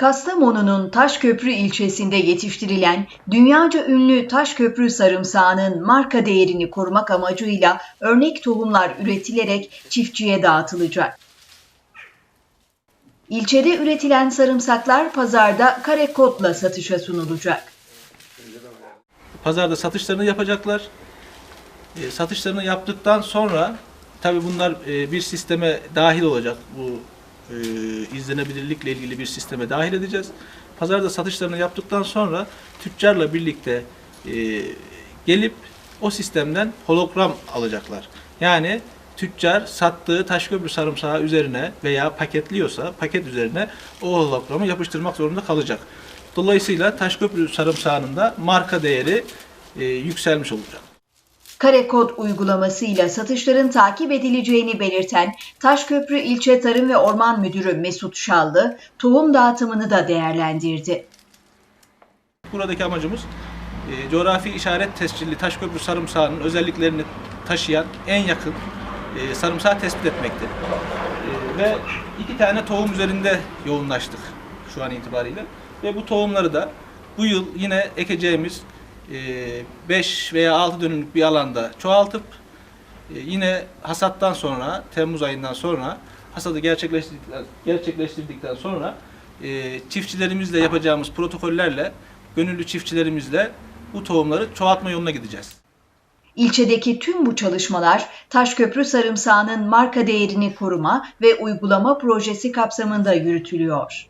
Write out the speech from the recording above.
Kastamonu'nun Taşköprü ilçesinde yetiştirilen dünyaca ünlü Taşköprü sarımsağının marka değerini korumak amacıyla örnek tohumlar üretilerek çiftçiye dağıtılacak. İlçede üretilen sarımsaklar pazarda kare kodla satışa sunulacak. Pazarda satışlarını yapacaklar. E, satışlarını yaptıktan sonra tabi bunlar e, bir sisteme dahil olacak. Bu e, izlenebilirlikle ilgili bir sisteme dahil edeceğiz. Pazarda satışlarını yaptıktan sonra tüccarla birlikte e, gelip o sistemden hologram alacaklar. Yani tüccar sattığı Taşköprü sarımsağı üzerine veya paketliyorsa paket üzerine o hologramı yapıştırmak zorunda kalacak. Dolayısıyla Taşköprü sarımsağının da marka değeri e, yükselmiş olacak. Kare kod uygulamasıyla satışların takip edileceğini belirten Taşköprü İlçe Tarım ve Orman Müdürü Mesut Şallı, tohum dağıtımını da değerlendirdi. Buradaki amacımız e, coğrafi işaret tescilli Taşköprü sarımsağının özelliklerini taşıyan en yakın e, sarımsağı tespit etmekti. E, ve iki tane tohum üzerinde yoğunlaştık şu an itibariyle. Ve bu tohumları da bu yıl yine ekeceğimiz 5 veya 6 dönümlük bir alanda çoğaltıp e, yine hasattan sonra, Temmuz ayından sonra hasadı gerçekleştirdikten, gerçekleştirdikten sonra e, çiftçilerimizle yapacağımız protokollerle, gönüllü çiftçilerimizle bu tohumları çoğaltma yoluna gideceğiz. İlçedeki tüm bu çalışmalar Taşköprü sarımsağının marka değerini koruma ve uygulama projesi kapsamında yürütülüyor.